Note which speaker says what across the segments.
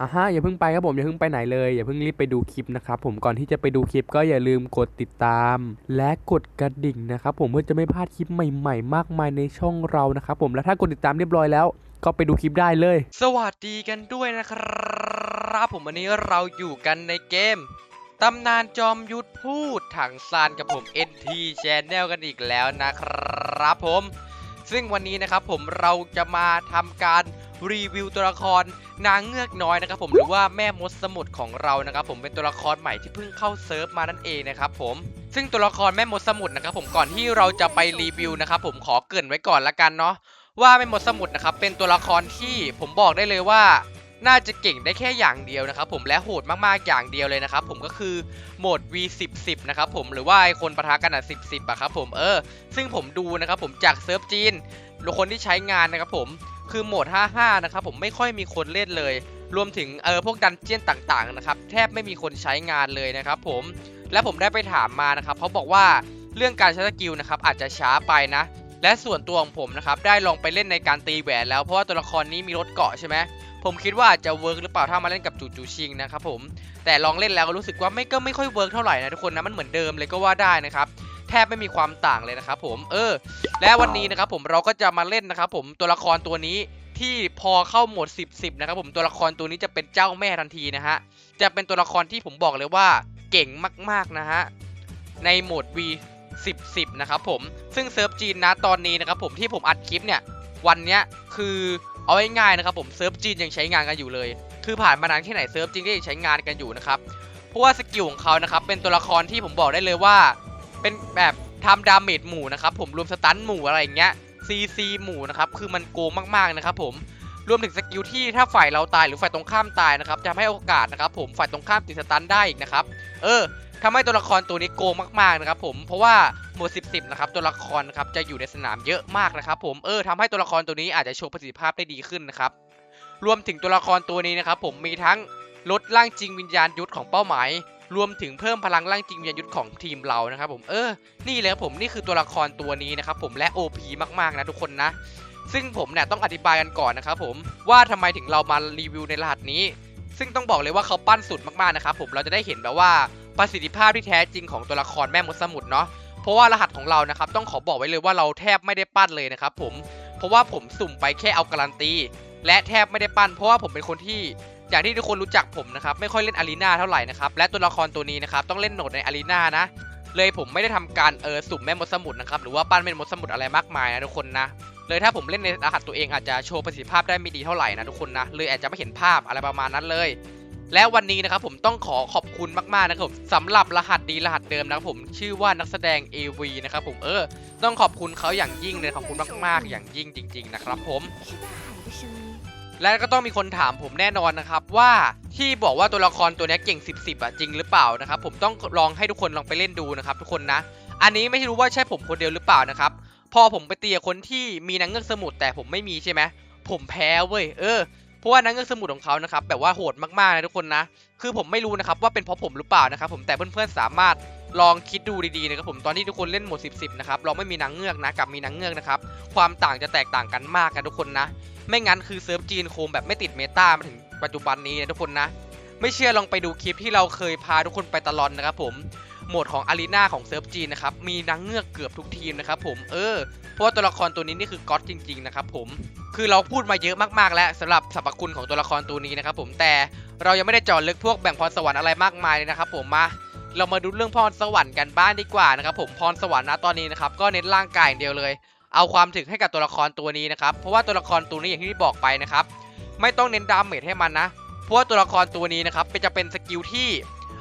Speaker 1: อะฮะอย่าเพิ่งไปครับผมอย่าเพิ่งไปไหนเลยอย่าเพิ่งรีบไปดูคลิปนะครับผมก่อนที่จะไปดูคลิปก็อย่าลืมกดติดตาม และกดกระดิ่งนะครับผมเพื่อจะไม่พลาดคลิปใหม่ ๆ มากมายในช่องเรานะครับผมและถ้ากดติดตามเรียบร้อยแล้ว ก็ไปดูคลิปได้เลย
Speaker 2: สวัสดีกันด้วยนะครับผมวันนี้เราอยู่กันในเกมตำนานจอมยุทธพูดถังซานกับผม NT Channel กันอีกแล้วนะครับผม ซึ่งวันนี้นะครับผมเราจะมาทำการ รีวิวตัวละครนางเงือกน้อยนะครับผมหรือว่าแม่มดสมุทรของเรานะครับผมเป็นตัวละครใหม่ที่เพิ่งเข้าเซิร์ฟมานั่นเองนะครับผมซึ่งตัวละครแม่มดสมุทรนะครับผมก่อนที่เราจะไปรีวิวนะครับผมขอเกริ่นไว้ก่อนละกันเนาะว่าแม่มดสมุทรนะครับเป็นตัวละครที่ผมบอกได้เลยว่าน่าจะเก่งได้แค่อย่างเดียวนะครับผมและโหดมากๆอย่างเดียวเลยนะครับผมก็คือโหมด V10 10นะครับผมหรือว่าไอคนประทะกันอะ10 10อะครับผมเออซึ่งผมดูนะครับผมจากเซิร์ฟจีนคนที่ใช้งานนะครับผม คือโหมด 55 นะครับผมไม่ค่อยมีคนเล่นเลย รวมถึงเออพวกดันเจียนต่างๆนะครับแทบไม่มีคนใช้งานเลยนะครับผมและผมได้ไปถามมานะครับเขาบอกว่าเรื่องการใช้สกิลนะครับอาจจะช้าไปนะ และส่วนตัวของผมนะครับได้ลองไปเล่นในการตีแหวนแล้วเพราะว่าตัวละครนี้มีรถเกาะใช่ไหมผมคิดว่าจจะเวิร์กหรือเปล่าถ้ามาเล่นกับจูจูชิงนะครับผมแต่ลองเล่นแล้วก็รู้สึกว่าไม่ก็ไม่ค่อยเวิร์กเท่าไหร่นะทุกคนนะมันเหมือนเดิมเลยก็ว่าได้นะครับ แทบไม่มีความต่างเลยนะครับผมเออ และวันนี้นะครับผมเราก็จะมาเล่นนะครับผมตัวละครตัวนี้ที่พอเข้าโหมด 10 10 นะครับผมตัวละครตัวนี้จะเป็นเจ้าแม่ทันทีนะฮะจะเป็นตัวละครที่ผมบอกเลยว่าเก่งมากๆนะฮะในโหมด V 10 10 นะครับผมซึ่งเซิร์ฟจีนนะตอนนี้นะครับผมที่ผมอัดคลิปเนี่ยวันเนี้ยคือเอาง่ายๆนะครับผมเซิร์ฟจีนยังใช้งานกันอยู่เลย คือผ่านมานานแค่ไหนเซิร์ฟจีนก็ยังใช้งานกันอยู่นะครับเพราะว่าสกิลของเขานะครับเป็นตัวละครที่ผมบอกได้เลยว่า เป็นแบบทำดาเมจหมู่นะครับผมรวมสตันหมู่อะไรอย่างเงี้ยซีซีหมู่นะครับคือมันโกงมากๆนะครับผมรวมถึงสกิลที่ถ้าฝ่ายเราตายหรือฝ่ายตรงข้ามตายนะครับจะให้โอกาสนะครับผมฝ่ายตรงข้ามติดสตันได้อีกนะครับเออทำให้ตัวละครตัวนี้โกงมากๆนะครับผมเพราะว่าโหมด 10 10 นะครับตัวละครครับจะอยู่ในสนามเยอะมากนะครับผมเออทำให้ตัวละครตัวนี้อาจจะโชว์ประสิทธิภาพได้ดีขึ้นนะครับรวมถึงตัวละครตัวนี้นะครับผมมีทั้งลดร่างจริงวิญญาณยุทธของเป้าหมาย รวมถึงเพิ่มพลังร่างจริงวิญญาณยุทธของทีมเรานะครับผมเออนี่เลยครับผมนี่คือตัวละครตัวนี้นะครับผมและ OP มากๆนะทุกคนนะซึ่งผมเนี่ยต้องอธิบายกันก่อนนะครับผมว่าทำไมถึงเรามารีวิวในรหัสนี้ ซึ่งต้องบอกเลยว่าเขาปั้นสุดมากๆนะครับผมเราจะได้เห็นแบบว่าประสิทธิภาพที่แท้จริงของตัวละครแม่มดสมุทรเนาะเพราะว่ารหัสของเรานะครับต้องขอบอกไว้เลยว่าเราแทบไม่ได้ปั้นเลยนะครับผมเพราะว่าผมสุ่มไปแค่เอาการันตีและแทบไม่ได้ปั้น เพราะว่าผมเป็นคนที่ อย่างที่ทุกคนรู้จักผมนะครับไม่ค่อยเล่นอารีนาเท่าไหร่นะครับและตัวละครตัวนี้นะครับต้องเล่นโหนดในอารีนานะเลยผมไม่ได้ทำการเออสุ่มแม่มดสมุทรนะครับหรือว่าปั้นแม่มดสมุทรอะไรมากมายนะทุกคนนะเลยถ้าผมเล่นในรหัสตัวเองอาจจะโชว์ประสิทธิภาพได้ไม่ดีเท่าไหร่นะทุกคนนะเลยอาจจะไม่เห็นภาพอะไรประมาณนั้นเลย และวันนี้นะครับผมต้องขอขอบคุณมากๆนะครับผมสำหรับรหัสดีรหัสเดิมนะครับผมชื่อว่านักแสดง AV นะครับผมเออ ต้องขอบคุณเขาอย่างยิ่งเลยขอบคุณมากๆ อย่างยิ่งจริง ๆ นะครับผม และก็ต้องมีคนถามผมแน่นอนนะครับว่าที่บอกว่าตัวละครตัวนี้เก่ง 10 10อะจริงหรือเปล่านะครับผมต้องลองให้ทุกคนลองไปเล่นดูนะครับทุกคนนะ อันนี้ไม่รู้ว่าใช่ผมคนเดียวหรือเปล่านะครับพอผมไปตีกับคนที่มีนางเงือกสมุทรแต่ผมไม่มีใช่ไหมผมแพ้เว้ยเออเพราะว่านางเงือกสมุทรของเขานะครับแบบว่าโหดมากๆนะทุกคนนะ คือผมไม่รู้นะครับว่าเป็นเพราะผมหรือเปล่านะครับผมแต่เพื่อนๆสามารถลองคิดดูดีๆนะครับผมตอนที่ทุกคนเล่นหมด 10 10นะครับเราไม่มีนางเงือกนะกับมีนางเงือกนะครับความต่างจะแตกต่างกันมากนะทุกคนนะ ไม่งั้นคือเซิร์ฟจีนโคมแบบไม่ติดเมตามาถึงปัจจุบันนี้นะทุกคนนะ ไม่เชื่อลองไปดูคลิปที่เราเคยพาทุกคนไปตลอนนะครับผมโหมดของอารีนาของเซิร์ฟจีนนะครับมีนางเงือกเกือบทุกทีมนะครับผมเออเพราะว่าตัวละครตัวนี้นี่คือก๊อตจริง ๆ นะครับผมคือเราพูดมาเยอะมากๆ แล้วสำหรับสรรพคุณของตัวละครตัวนี้นะครับผมแต่เรายังไม่ได้เจาะลึกพวกแบ่งพรสวรรค์อะไรมากมายเลยนะครับผมมาเรามาดูเรื่องพรสวรรค์กันบ้างดีกว่านะครับผมพรสวรรค์นะตอนนี้นะครับก็เน้นร่างกายอย่างเดียวเลย เอาความถึกให้กับตัวละครตัวนี้นะครับ เพราะว่าตัวละครตัวนี้อย่างที่บอกไปนะครับ ไม่ต้องเน้นดาเมจให้มันนะ เพราะว่าตัวละครตัวนี้นะครับเป็นจะเป็นสกิลที่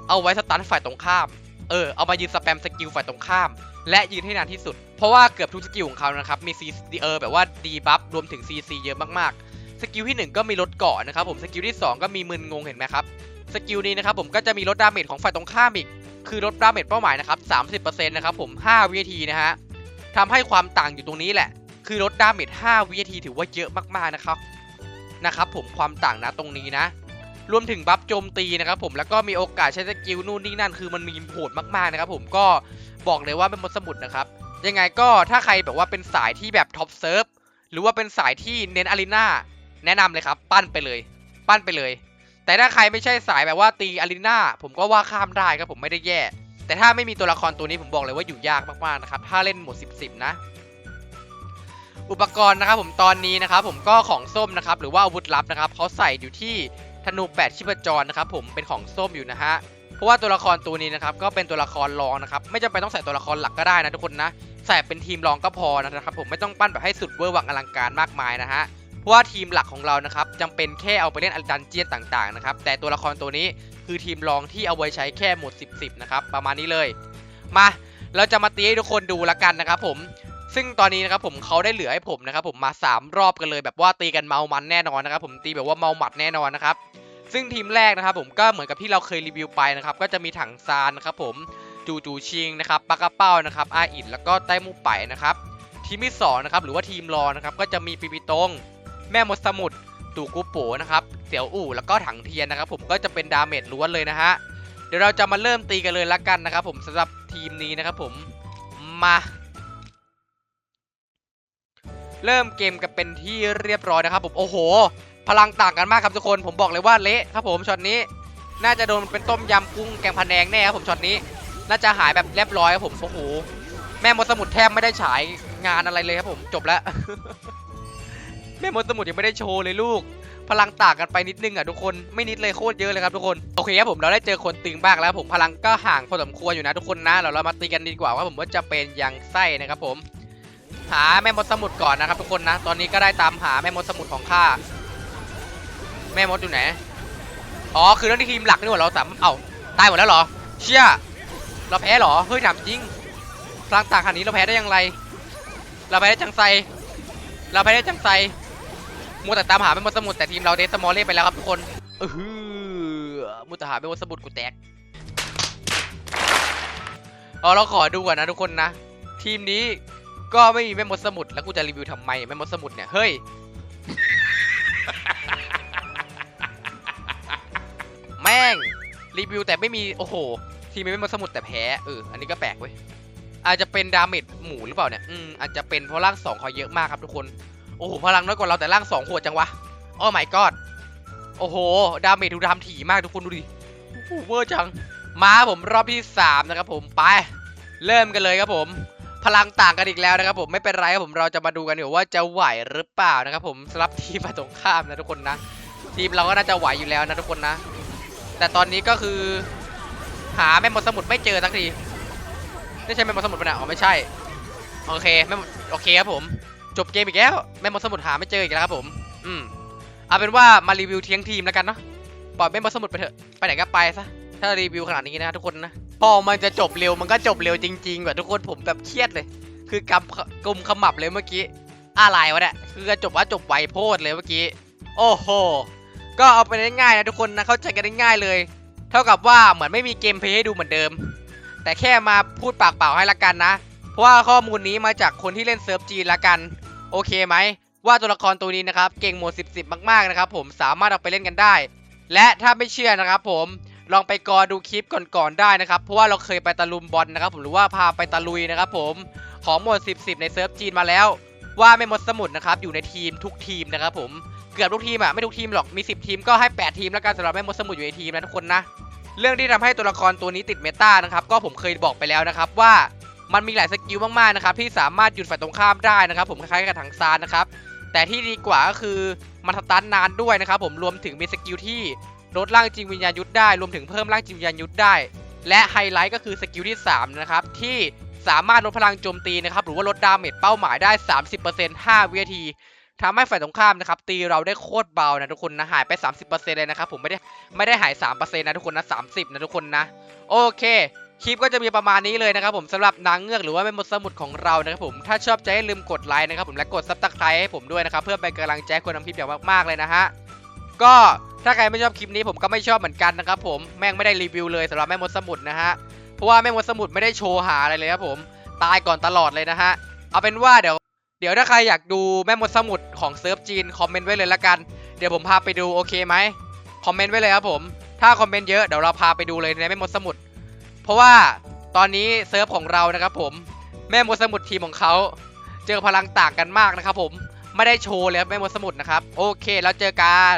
Speaker 2: เอาไว้สตันฝ่ายตรงข้าม เออ เอามายืนสแปมสกิลฝ่ายตรงข้าม และยืนให้นานที่สุด เพราะว่าเกือบทุกสกิลของเขานะครับ มีซีเออแบบว่าดีบัฟรวมถึง CC เยอะมากๆ สกิลที่ 1 ก็มีลดเกาะนะครับผม สกิลที่ 2 ก็มีมึนงงเห็นไหมครับ สกิลนี้นะครับผมก็จะมีลดดาเมจของฝ่ายตรงข้ามอีก คือลดดาเมจเป้าหมายนะครับ 30%นะครับผม 5 วินาทีนะฮะ ทำให้ความต่างอยู่ตรงนี้แหละ คือลดดาเมจ5วินาทีถือว่าเยอะมากๆนะครับนะครับผมความต่างนะตรงนี้นะ รวมถึงบัฟโจมตีนะครับผมแล้วก็มีโอกาสใช้สกิลนู่นนี่นั่นคือมันมีโหดมากๆนะครับผมก็บอกเลยว่าเป็นมดสมุดนะครับ ยังไงก็ถ้าใครแบบว่าเป็นสายที่แบบท็อปเซิร์ฟหรือว่าเป็นสายที่เน้นอารีนาแนะนำเลยครับปั้นไปเลย ปั้นไปเลย แต่ถ้าใครไม่ใช่สายแบบว่าตีอารีนาผมก็ว่าข้ามได้ครับผมไม่ได้แย่ แต่ถ้าไม่มีตัวละครตัวนี้ผมบอกเลยว่าอยู่ยากมากๆนะครับ ถ้าเล่นหมด 10 10 นะ อุปกรณ์นะครับผมตอนนี้นะครับผมก็ของส้มนะครับหรือว่าอาวุธลับนะครับเขาใส่อยู่ที่ธนู 8 ชิปจรนะครับผมเป็นของส้มอยู่นะฮะเพราะว่าตัวละครตัวนี้นะครับก็เป็นตัวละครรองนะครับไม่จำเป็นต้องใส่ตัวละครหลักก็ได้นะทุกคนนะใส่เป็นทีมรองก็พอนะครับผมไม่ต้องปั้นแบบให้สุดเวอร์วังอลังการมากมายนะฮะเพราะ ว่าทีมหลักของเรานะครับจำเป็นแค่เอาไปเล่นดันเจียนต่างๆนะครับแต่ตัวละครตัวนี้คือทีมรองที่เอาไว้ใช้แค่หมด 10 10นะครับประมาณนี้เลย มาเราจะมาตีให้ทุกคนดูละกันนะครับผมซึ่งตอนนี้นะครับผมเขาได้เหลือให้ผมนะครับผมมา 3 รอบกันเลยแบบว่าตีกันเมามันแน่นอนนะครับผมตีแบบว่าเมาหมัดแน่นอนนะครับซึ่งทีมแรกนะครับผมก็เหมือนกับที่เราเคยรีวิวไปนะครับก็จะมีถังซานนะครับผมจูจูชิงนะครับปากกระเป้านะครับอาอิดแล้วก็ไต้มูไปนะครับทีมที่สองนะครับหรือว่าทีมรอนะครับก็จะมีปิปิตง แม่มดสมุทรตู่กุโปนะครับเสี่ยวอู่แล้วก็ถังเทียนนะครับ ผมก็จะเป็นดาเมจล้วนเลยนะฮะเดี๋ยวเราจะมาเริ่มตีกันเลยละกันนะครับ ผมสำหรับทีมนี้นะครับ ผมมาเริ่มเกมกันเป็นที่เรียบร้อยนะครับผมโอ้โห พลังต่างกันมากครับทุกคนผมบอกเลยว่าเละครับผมช็อตนี้ น่าจะโดนเป็นต้มยำกุ้งแกงพะแนงแน่ครับผมช็อตนี้ น่าจะหายแบบเรียบร้อยครับผมโอ้โหแม่มดสมุทรแทบไม่ได้ฉายงานอะไรเลยครับผมจบแล้ว แม่มดสมุทรยังไม่ได้โชว์เลยลูก พลังต่างกันไปนิดนึงอะทุกคนไม่นิดเลยโคตรเยอะเลยครับทุกคนโอเคครับผมเราได้เจอคนตึงบ้างแล้ว ผมพลังก็ห่างพอสมควรอยู่นะทุกคนนะเราเรามาตีกันดีกว่าว่าผมว่าจะเป็นยังไส้นะครับผม หาแม่มดสมุทรก่อนนะครับทุกคนนะ ตอนนี้ก็ได้ตามหาแม่มดสมุทรของข้าแม่มดอยู่ไหนอ๋อคือเรื่องที่ทีมหลักนี่หว่าเราสามเอ้าตายหมดแล้วเหรอ เชี่ยเราแพ้เหรอเฮ้ยถามจริงพลังต่างขนาดนี้เราแพ้ได้ยังไงเราแพ้ได้จังไซเราแพ้ได้จังไซ มัวแต่ตามหาแม่มดสมุทรแต่ทีมเราเดสมอลเล่ไปแล้วครับทุกคนเออหือมัวแต่หาแม่มดสมุทรกูแตกอ๋อเราขอดูก่อนนะทุกคนนะ ทีมนี้ก็ไม่มีแม่มดสมุทรแล้วกูจะรีวิวทำไมแม่มดสมุทรเนี่ยเฮ้ยแม่งรีวิวแต่ไม่มีโอ้โห ทีมไม่มาสมุดแต่แพ้เอออันนี้ก็แปลกเว้ยอาจจะเป็นดาเมจหมูหรือเปล่าเนี่ยอืมอาจจะเป็นเพราะร่างสองเขาเยอะมากครับทุกคน โอ้โหพลังน้อยกว่าเราแต่ร่างสองโหดจังวะโอ้ my god โอ้โห ดาเมจดูทำถี่มากทุกคนดูดิโอ้โหเวอร์จัง มาผมรอบที่สามนะครับผมไป เริ่มกันเลยครับผม พลังต่างกันอีกแล้วนะครับผมไม่เป็นไรครับผมเราจะมาดูกันเดี๋ยวว่าจะไหวหรือเปล่านะครับผมสำหรับทีมฝ่ายตรงข้ามนะทุกคนนะ ทีมเราก็น่าจะไหวอยู่แล้วนะทุกคนนะ แต่ตอนนี้ก็คือ หาแม่มดสมุทรไม่เจอสักทีไม่ใช่แม่มดสมุทรปะเนี่ยอ๋อไม่ใช่ โอเคแม่มดโอเคครับผม จบเกมอีกแล้วแม่มดสมุทรหาไม่เจออีกแล้วครับผม อืมเอาเป็นว่ามารีวิวเทียงทีมแล้วกันเนาะปล่อยแม่มดสมุทรไปเถอะไปไหนก็ไปซะถ้ารีวิวขนาดนี้นะทุกคนนะพอมันจะจบเร็วมันก็จบเร็วจริงๆว่ะทุกคนผมแบบเครียดเลย คือกำกลุมขมับเลยเมื่อกี้อะไรวะเนี่ยคือจบว่าจบไวโพดเลยเมื่อกี้ โอ้โหก็เอาไปได้ง่ายนะทุกคนนะเข้าใจกันได้ง่ายเลย เท่ากับว่าเหมือนไม่มีเกมเพย์ให้ดูเหมือนเดิม แต่แค่มาพูดปากเปล่าให้ละกันนะ เพราะว่าข้อมูลนี้มาจากคนที่เล่นเซิร์ฟจีนละกัน โอเคไหมว่าตัวละครตัวนี้นะครับเก่งโหมด 10 10 มากๆนะครับผมสามารถเอาไปเล่นกันได้ และถ้าไม่เชื่อนะครับผมลองไปกอดูคลิปก่อนๆได้นะครับ เพราะว่าเราเคยไปตะลุมบอลนะครับผมหรือว่าพาไปตะลุยนะครับผมของโหมด 10 10 ในเซิร์ฟจีนมาแล้ว ว่าไม่หมดสมุดนะครับอยู่ในทีมทุกทีมนะครับผมเกือบทุกทีมอะไม่ทุกทีมหรอกมี 10 ทีมก็ให้ 8 ทีมแล้วกันสำหรับแม่หมดสมุทรอยู่ในทีมนะทุกคนนะเรื่องที่ทำให้ตัวละครตัวนี้ติดเมตานะครับก็ผมเคยบอกไปแล้วนะครับว่า มันมีหลายสกิลมากๆนะครับที่สามารถหยุดฝ่ายตรงข้ามได้นะครับ ผมคล้ายๆกับถังซานนะครับแต่ที่ดีกว่าก็คือมันสตันนานด้วยนะครับผมรวมถึงมีสกิลที่ลดร่างจริงวิญญาณยุทธได้รวมถึงเพิ่มร่างจริงวิญญาณยุทธได้ และไฮไลท์ก็คือสกิลที่3นะครับที่สามารถลดพลังโจมตีนะครับหรือว่าลดดาเมจเป้าหมายได้ 30% 5 วินาทีทำให้ฝ่ายตรงข้ามนะครับตีเราได้โคตรเบานะทุกคนนะหายไป 30%เลยนะครับผมไม่ได้ไม่ได้หาย 3%นะทุกคนนะ30นะทุกคนนะโอเค คลิปก็จะมีประมาณนี้เลยนะครับผมสำหรับนางเงือกหรือว่าแม่มดสมุทรของเรานะครับผมถ้าชอบใจอย่าลืมกดไลค์นะครับผมและกดซับสไครต์ให้ผมด้วยนะครับเพื่อเป็นกำลังใจคนทำคลิปอย่างมากๆเลยนะฮะก็ถ้าใครไม่ชอบคลิปนี้ผมก็ไม่ชอบเหมือนกันนะครับผมแม่งไม่ได้รีวิวเลยสำหรับแม่มดสมุทรนะฮะเพราะว่าแม่มดสมุทรไม่ได้โชว์หาอะไรเลยครับผมตายก่อนตลอดเลยนะฮะเอาเป็นว่าเดี๋ยว เดี๋ยวถ้าใครอยากดูแม่มดสมุทรของเซิร์ฟจีนคอมเมนต์ไว้เลยละกันเดี๋ยวผมพาไปดูโอเคไหมคอมเมนต์ไว้เลยครับผมถ้าคอมเมนต์เยอะเดี๋ยวเราพาไปดูเลยในแม่มดสมุทร เพราะว่าตอนนี้เซิร์ฟของเรานะครับผมแม่มดสมุดทีมของเขาเจอพลังต่างกันมากนะครับผมไม่ได้โชว์เลยแม่มดสมุดนะครับ โอเคแล้วเจอกัน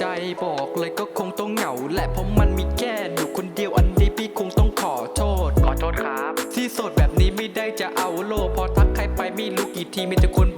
Speaker 3: ใจบอกเลยก็คงต้องเหงาและเพราะมันมีแค่หนูคนเดียวอันนี้พี่คงต้องขอโทษ
Speaker 1: ขอโทษครับ
Speaker 3: ที่โสดแบบนี้ไม่ได้จะเอาโลพอทักใครไปไม่รู้กี่ทีมีแต่คน